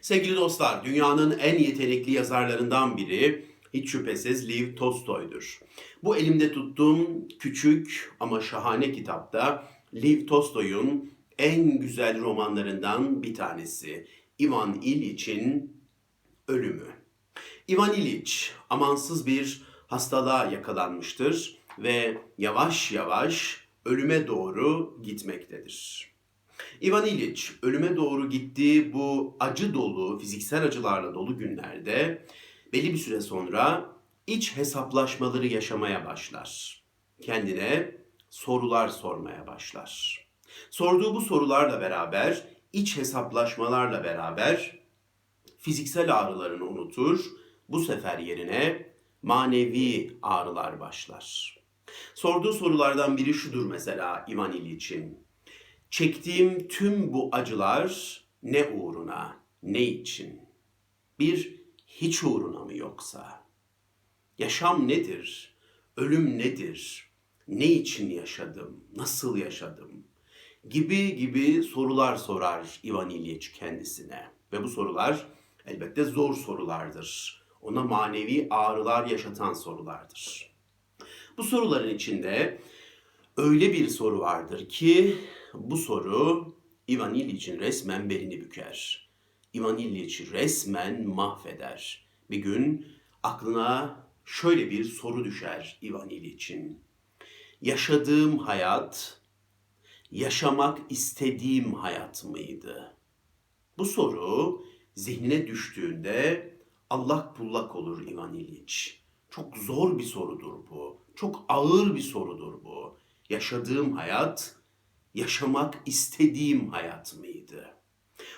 Sevgili dostlar, dünyanın en yetenekli yazarlarından biri hiç şüphesiz Lev Tolstoy'dur. Bu elimde tuttuğum küçük ama şahane kitapta Lev Tolstoy'un en güzel romanlarından bir tanesi. Ivan İliç'in Ölümü. Ivan İliç amansız bir hastalığa yakalanmıştır ve yavaş yavaş ölüme doğru gitmektedir. Ivan İliç ölüme doğru gittiği bu acı dolu, fiziksel acılarla dolu günlerde belli bir süre sonra iç hesaplaşmaları yaşamaya başlar. Kendine sorular sormaya başlar. Sorduğu bu sorularla beraber, iç hesaplaşmalarla beraber fiziksel ağrılarını unutur, bu sefer yerine manevi ağrılar başlar. Sorduğu sorulardan biri şudur mesela Ivan İliç'in. Çektiğim tüm bu acılar ne uğruna, ne için? Bir hiç uğruna mı yoksa? Yaşam nedir? Ölüm nedir? Ne için yaşadım? Nasıl yaşadım? Gibi gibi sorular sorar Ivan İliç kendisine. Ve bu sorular elbette zor sorulardır. Ona manevi ağrılar yaşatan sorulardır. Bu soruların içinde öyle bir soru vardır ki bu soru Ivan İliç'in resmen belini büker. Ivan İliç'i resmen mahveder. Bir gün aklına şöyle bir soru düşer Ivan İliç'in. Yaşadığım hayat, yaşamak istediğim hayat mıydı? Bu soru zihnine düştüğünde allak bullak olur Ivan İliç. Çok zor bir sorudur bu. Çok ağır bir sorudur bu. Yaşadığım hayat, yaşamak istediğim hayat mıydı?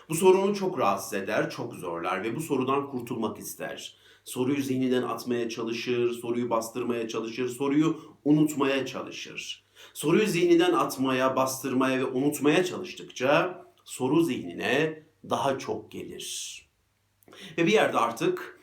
Bu sorunu çok rahatsız eder, çok zorlar ve bu sorudan kurtulmak ister. Soruyu zihninden atmaya çalışır, soruyu bastırmaya çalışır, soruyu unutmaya çalışır. Soruyu zihninden atmaya, bastırmaya ve unutmaya çalıştıkça soru zihnine daha çok gelir. Ve bir yerde artık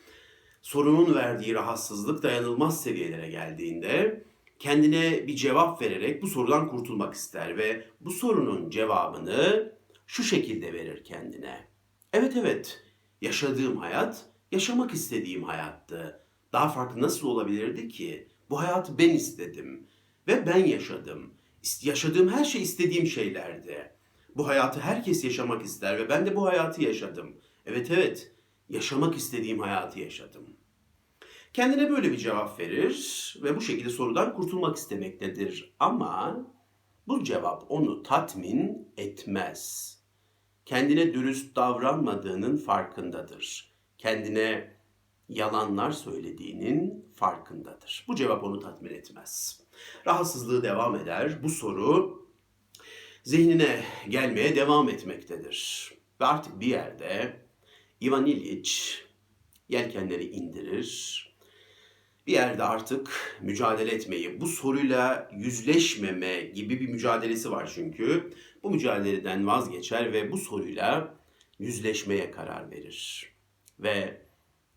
sorunun verdiği rahatsızlık dayanılmaz seviyelere geldiğinde kendine bir cevap vererek bu sorudan kurtulmak ister ve bu sorunun cevabını şu şekilde verir kendine. Evet evet, yaşadığım hayat yaşamak istediğim hayattı. Daha farklı nasıl olabilirdi ki? Bu hayatı ben istedim ve ben yaşadım. Yaşadığım her şey istediğim şeylerdi. Bu hayatı herkes yaşamak ister ve ben de bu hayatı yaşadım. Evet evet, yaşamak istediğim hayatı yaşadım. Kendine böyle bir cevap verir ve bu şekilde sorudan kurtulmak istemektedir. Ama bu cevap onu tatmin etmez. Kendine dürüst davranmadığının farkındadır. Kendine yalanlar söylediğinin farkındadır. Bu cevap onu tatmin etmez. Rahatsızlığı devam eder. Bu soru zihnine gelmeye devam etmektedir. Ve artık bir yerde Ivan İliç yelkenleri indirir. Bir yerde artık mücadele etmeyi, bu soruyla yüzleşmeme gibi bir mücadelesi var çünkü. Bu mücadeleden vazgeçer ve bu soruyla yüzleşmeye karar verir. Ve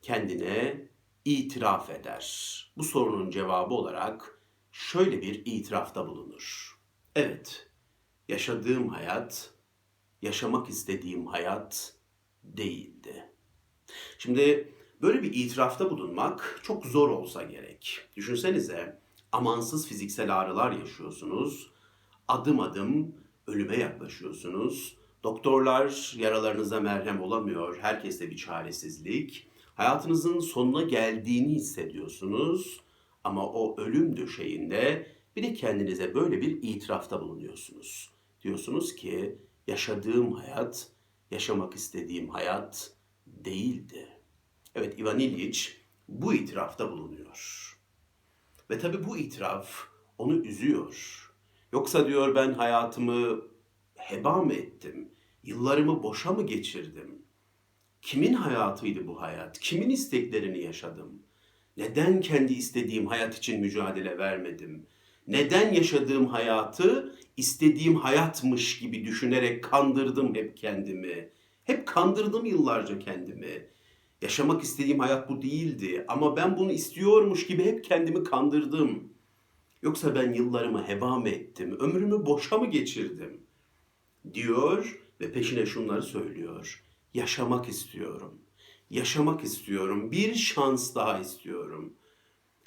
kendine itiraf eder. Bu sorunun cevabı olarak şöyle bir itirafta bulunur. Evet, yaşadığım hayat, yaşamak istediğim hayat değildi. Şimdi böyle bir itirafta bulunmak çok zor olsa gerek. Düşünsenize amansız fiziksel ağrılar yaşıyorsunuz. Adım adım ölüme yaklaşıyorsunuz. Doktorlar yaralarınıza merhem olamıyor. Herkeste bir çaresizlik. Hayatınızın sonuna geldiğini hissediyorsunuz. Ama o ölüm döşeğinde bir de kendinize böyle bir itirafta bulunuyorsunuz. Diyorsunuz ki yaşadığım hayat, yaşamak istediğim hayat değildi. Evet Ivan İliç bu itirafta bulunuyor. Ve tabii bu itiraf onu üzüyor. Yoksa diyor ben hayatımı heba mı ettim? Yıllarımı boşa mı geçirdim? Kimin hayatıydı bu hayat? Kimin isteklerini yaşadım? Neden kendi istediğim hayat için mücadele vermedim? Neden yaşadığım hayatı istediğim hayatmış gibi düşünerek kandırdım hep kendimi? Hep kandırdım yıllarca kendimi. Yaşamak istediğim hayat bu değildi ama ben bunu istiyormuş gibi hep kendimi kandırdım. Yoksa ben yıllarımı heba mı ettim, ömrümü boşa mı geçirdim? Diyor ve peşine şunları söylüyor. yaşamak istiyorum. Yaşamak istiyorum. Bir şans daha istiyorum.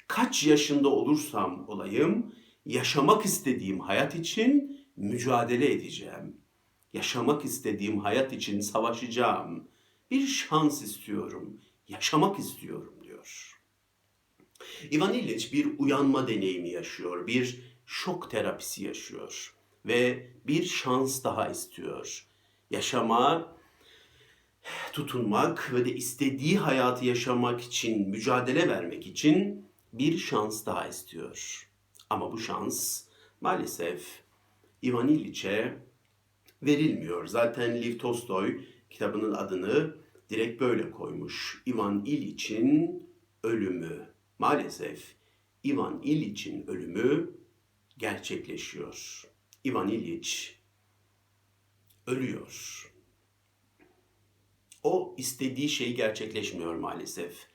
Kaç yaşında olursam olayım, yaşamak istediğim hayat için mücadele edeceğim. Yaşamak istediğim hayat için savaşacağım. Bir şans istiyorum. Yaşamak istiyorum diyor. Ivan İliç bir uyanma deneyimi yaşıyor, bir şok terapisi yaşıyor ve bir şans daha istiyor. Yaşama, tutunmak ve de istediği hayatı yaşamak için, mücadele vermek için bir şans daha istiyor. Ama bu şans maalesef Ivan İliç'e verilmiyor. Zaten Liv Tolstoy kitabının adını direkt böyle koymuş. Ivan İliç'in ölümü. Maalesef Ivan İliç'in ölümü gerçekleşiyor. Ivan İliç ölüyor. O istediği şey gerçekleşmiyor maalesef.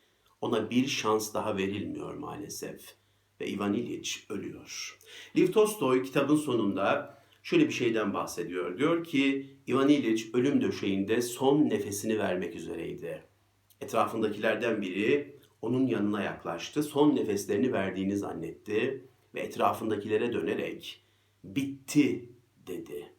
Ona bir şans daha verilmiyor maalesef. Ve Ivan İliç ölüyor. Liv Tolstoy kitabın sonunda şöyle bir şeyden bahsediyor. Diyor ki Ivan İliç ölüm döşeğinde son nefesini vermek üzereydi. Etrafındakilerden biri onun yanına yaklaştı. Son nefeslerini verdiğini zannetti ve etrafındakilere dönerek bitti dedi.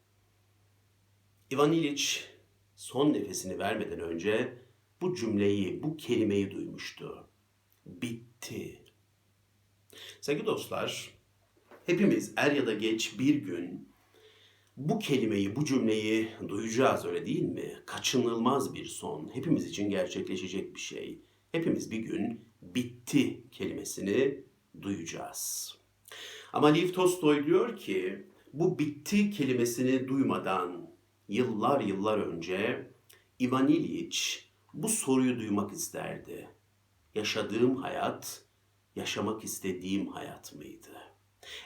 Ivan İliç son nefesini vermeden önce bu cümleyi, bu kelimeyi duymuştu. Bitti. Sevgili dostlar, hepimiz er ya da geç bir gün bu kelimeyi, bu cümleyi duyacağız öyle değil mi? Kaçınılmaz bir son. Hepimiz için gerçekleşecek bir şey. Hepimiz bir gün bitti kelimesini duyacağız. Ama Liv Tolstoy diyor ki bu bitti kelimesini duymadan yıllar yıllar önce Ivan İliç bu soruyu duymak isterdi. Yaşadığım hayat, yaşamak istediğim hayat mıydı?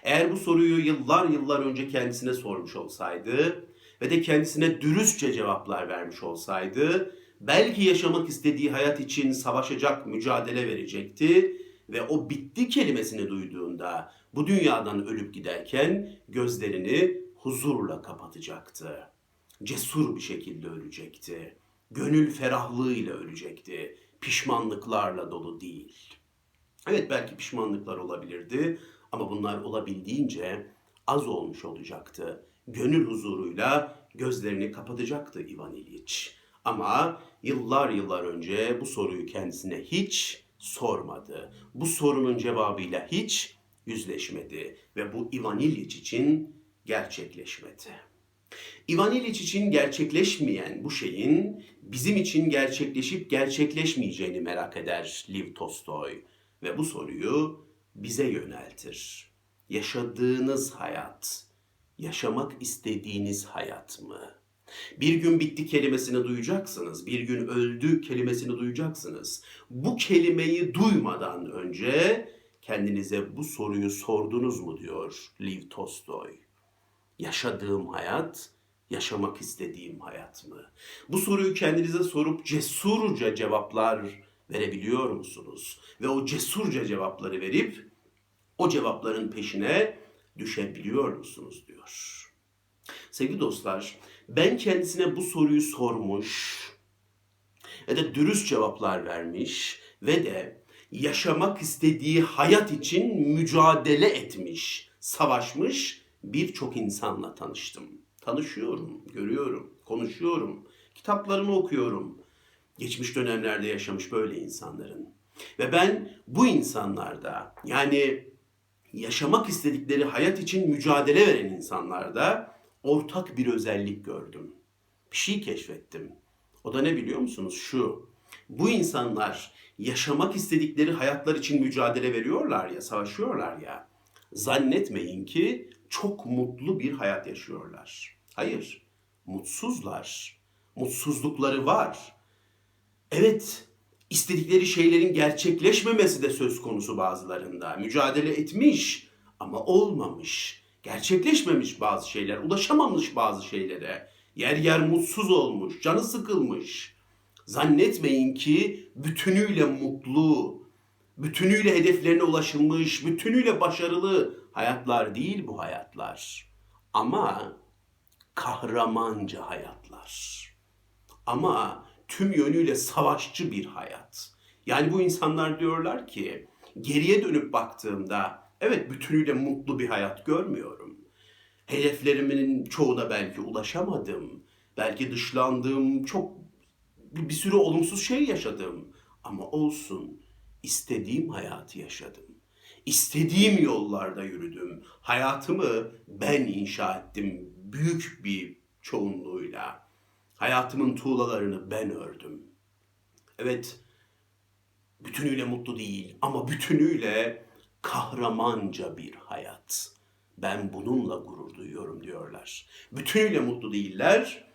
Eğer bu soruyu yıllar yıllar önce kendisine sormuş olsaydı ve de kendisine dürüstçe cevaplar vermiş olsaydı belki yaşamak istediği hayat için savaşacak, mücadele verecekti ve o bitti kelimesini duyduğunda bu dünyadan ölüp giderken gözlerini huzurla kapatacaktı. Cesur bir şekilde ölecekti. Gönül ferahlığıyla ölecekti. Pişmanlıklarla dolu değil. Evet belki pişmanlıklar olabilirdi ama bunlar olabildiğince az olmuş olacaktı. Gönül huzuruyla gözlerini kapatacaktı Ivan İliç. Ama yıllar yıllar önce bu soruyu kendisine hiç sormadı. Bu sorunun cevabıyla hiç yüzleşmedi ve bu Ivan İliç için gerçekleşmedi. Ivan İliç için gerçekleşmeyen bu şeyin bizim için gerçekleşip gerçekleşmeyeceğini merak eder Liv Tolstoy ve bu soruyu bize yöneltir. Yaşadığınız hayat, yaşamak istediğiniz hayat mı? Bir gün bitti kelimesini duyacaksınız. Bir gün öldü kelimesini duyacaksınız. Bu kelimeyi duymadan önce kendinize bu soruyu sordunuz mu diyor Liv Tolstoy. Yaşadığım hayat, yaşamak istediğim hayat mı? Bu soruyu kendinize sorup cesurca cevaplar verebiliyor musunuz? Ve o cesurca cevapları verip o cevapların peşine düşebiliyor musunuz diyor. Sevgili dostlar, ben kendisine bu soruyu sormuş ve de dürüst cevaplar vermiş ve de yaşamak istediği hayat için mücadele etmiş, savaşmış birçok insanla tanıştım. Tanışıyorum, görüyorum, konuşuyorum, kitaplarını okuyorum. Geçmiş dönemlerde yaşamış böyle insanların. Ve ben bu insanlarda yani yaşamak istedikleri hayat için mücadele veren insanlarda ortak bir özellik gördüm. Bir şey keşfettim. O da ne biliyor musunuz? Şu. Bu insanlar yaşamak istedikleri hayatlar için mücadele veriyorlar ya, savaşıyorlar ya. Zannetmeyin ki çok mutlu bir hayat yaşıyorlar. Hayır, mutsuzlar. Mutsuzlukları var. Evet, istedikleri şeylerin gerçekleşmemesi de söz konusu bazılarında. Mücadele etmiş ama olmamış. Gerçekleşmemiş bazı şeyler, ulaşamamış bazı şeylere. Yer yer mutsuz olmuş, canı sıkılmış. Zannetmeyin ki bütünüyle mutlu, bütünüyle hedeflerine ulaşılmış, bütünüyle başarılı hayatlar değil bu hayatlar. Ama kahramanca hayatlar. Ama tüm yönüyle savaşçı bir hayat. Yani bu insanlar diyorlar ki geriye dönüp baktığımda evet bütünüyle mutlu bir hayat görmüyorum. Hedeflerimin çoğuna belki ulaşamadım. Belki dışlandığım çok bir sürü olumsuz şey yaşadım. Ama olsun istediğim hayatı yaşadım. İstediğim yollarda yürüdüm. Hayatımı ben inşa ettim büyük bir çoğunluğuyla. Hayatımın tuğlalarını ben ördüm. Evet, bütünüyle mutlu değil ama bütünüyle kahramanca bir hayat. Ben bununla gurur duyuyorum diyorlar. Bütünüyle mutlu değiller.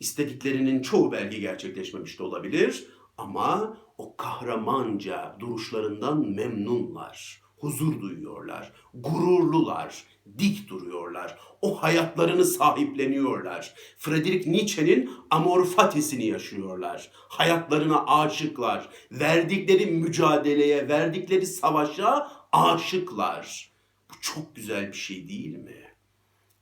İstediklerinin çoğu belki gerçekleşmemiş de olabilir ama o kahramanca duruşlarından memnunlar. Huzur duyuyorlar, gururlular, dik duruyorlar. O hayatlarını sahipleniyorlar. Friedrich Nietzsche'nin amor fatisini yaşıyorlar. Hayatlarına aşıklar. Verdikleri mücadeleye, verdikleri savaşa aşıklar. Bu çok güzel bir şey değil mi?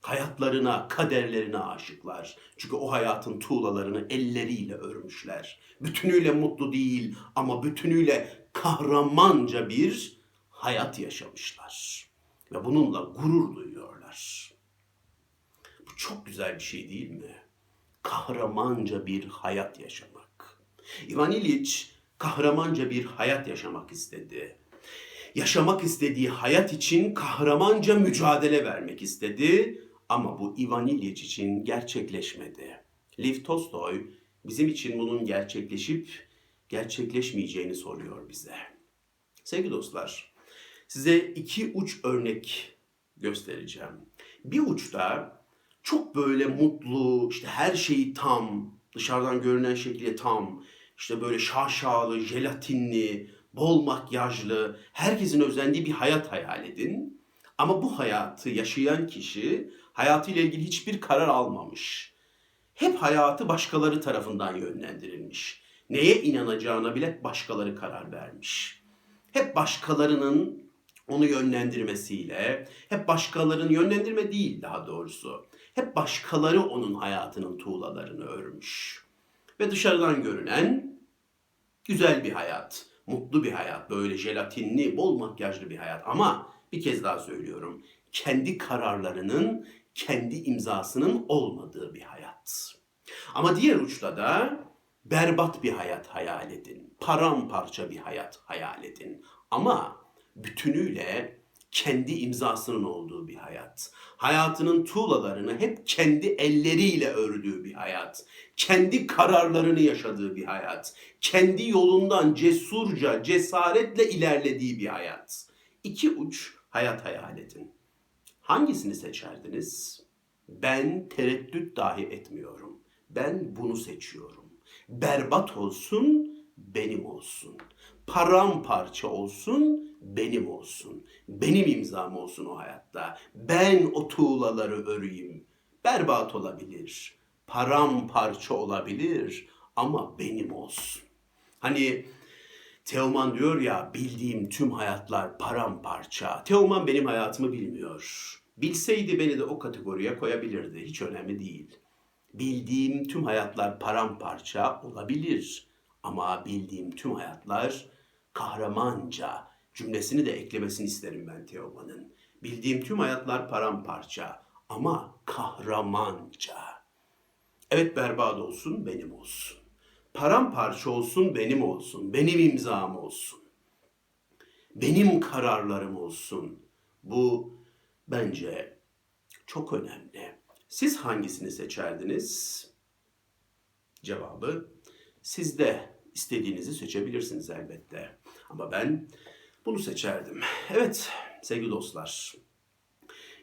Hayatlarına, kaderlerine aşıklar. Çünkü o hayatın tuğlalarını elleriyle örmüşler. Bütünüyle mutlu değil ama bütünüyle kahramanca bir hayat yaşamışlar. Ve bununla gurur duyuyorlar. Bu çok güzel bir şey değil mi? Kahramanca bir hayat yaşamak. Ivan İliç kahramanca bir hayat yaşamak istedi. Yaşamak istediği hayat için kahramanca mücadele vermek istedi ama bu Ivan İliç için gerçekleşmedi. Lev Tolstoy bizim için bunun gerçekleşip gerçekleşmeyeceğini soruyor bize. Sevgili dostlar, size iki uç örnek göstereceğim. Bir uçta çok böyle mutlu, işte her şeyi tam, dışarıdan görünen şekilde tam, işte böyle şaşalı, jelatinli, bol makyajlı, herkesin özendiği bir hayat hayal edin. Ama bu hayatı yaşayan kişi hayatıyla ilgili hiçbir karar almamış. Hep hayatı başkaları tarafından yönlendirilmiş. Neye inanacağına bile başkaları karar vermiş. Hep başkalarının onu yönlendirmesiyle, hep başkalarının yönlendirme değil daha doğrusu. Hep başkaları onun hayatının tuğlalarını örmüş. Ve dışarıdan görünen güzel bir hayat, mutlu bir hayat, böyle jelatinli, bol makyajlı bir hayat. Ama bir kez daha söylüyorum, kendi kararlarının, kendi imzasının olmadığı bir hayat. Ama diğer uçta da berbat bir hayat hayal edin. Paramparça bir hayat hayal edin. Ama bütünüyle kendi imzasının olduğu bir hayat. Hayatının tuğlalarını hep kendi elleriyle ördüğü bir hayat. Kendi kararlarını yaşadığı bir hayat. Kendi yolundan cesurca, cesaretle ilerlediği bir hayat. İki uç hayat hayal edin. Hangisini seçerdiniz? Ben tereddüt dahi etmiyorum. Ben bunu seçiyorum. Berbat olsun, benim olsun. Paramparça olsun, benim olsun. Benim imzam olsun o hayatta. Ben o tuğlaları öreyim. Berbat olabilir. Paramparça olabilir ama benim olsun. Hani Teoman diyor ya bildiğim tüm hayatlar paramparça. Teoman benim hayatımı bilmiyor. Bilseydi beni de o kategoriye koyabilirdi. Hiç önemli değil. Bildiğim tüm hayatlar paramparça olabilir. Ama bildiğim tüm hayatlar kahramanca cümlesini de eklemesini isterim ben Teoman'ın. Bildiğim tüm hayatlar paramparça ama kahramanca. Evet berbat olsun benim olsun. Paramparça olsun benim olsun. Benim imzam olsun. Benim kararlarım olsun. Bu bence çok önemli. Siz hangisini seçerdiniz? Cevabı siz de istediğinizi seçebilirsiniz elbette. Ama ben bunu seçerdim. Evet sevgili dostlar.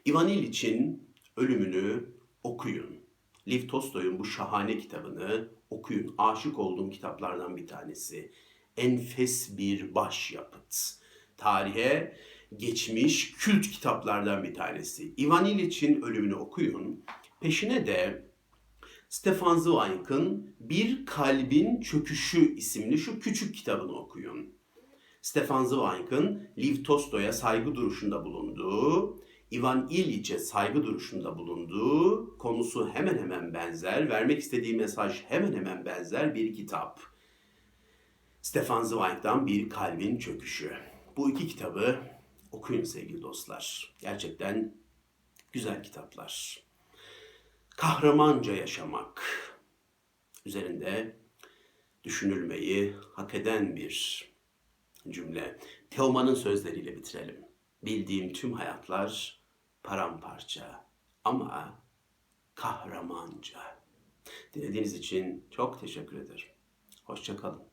Ivan İliç'in ölümünü okuyun. Liv Tolstoy'un bu şahane kitabını okuyun. Aşık olduğum kitaplardan bir tanesi. Enfes bir başyapıt. Tarihe geçmiş kült kitaplardan bir tanesi. Ivan İliç'in ölümünü okuyun. Peşine de Stefan Zweig'ın Bir Kalbin Çöküşü isimli şu küçük kitabını okuyun. Stefan Zweig'ın Liv Tolstoy'a saygı duruşunda bulunduğu Ivan İliç'e saygı duruşunda bulunduğu, konusu hemen hemen benzer, vermek istediği mesaj hemen hemen benzer bir kitap. Stefan Zweig'dan Bir Kalbin Çöküşü. Bu iki kitabı okuyun sevgili dostlar. Gerçekten güzel kitaplar. Kahramanca yaşamak üzerinde düşünülmeyi hak eden bir cümle. Teoman'ın sözleriyle bitirelim. Bildiğim tüm hayatlar paramparça ama kahramanca. Dinlediğiniz için çok teşekkür ederim. Hoşçakalın.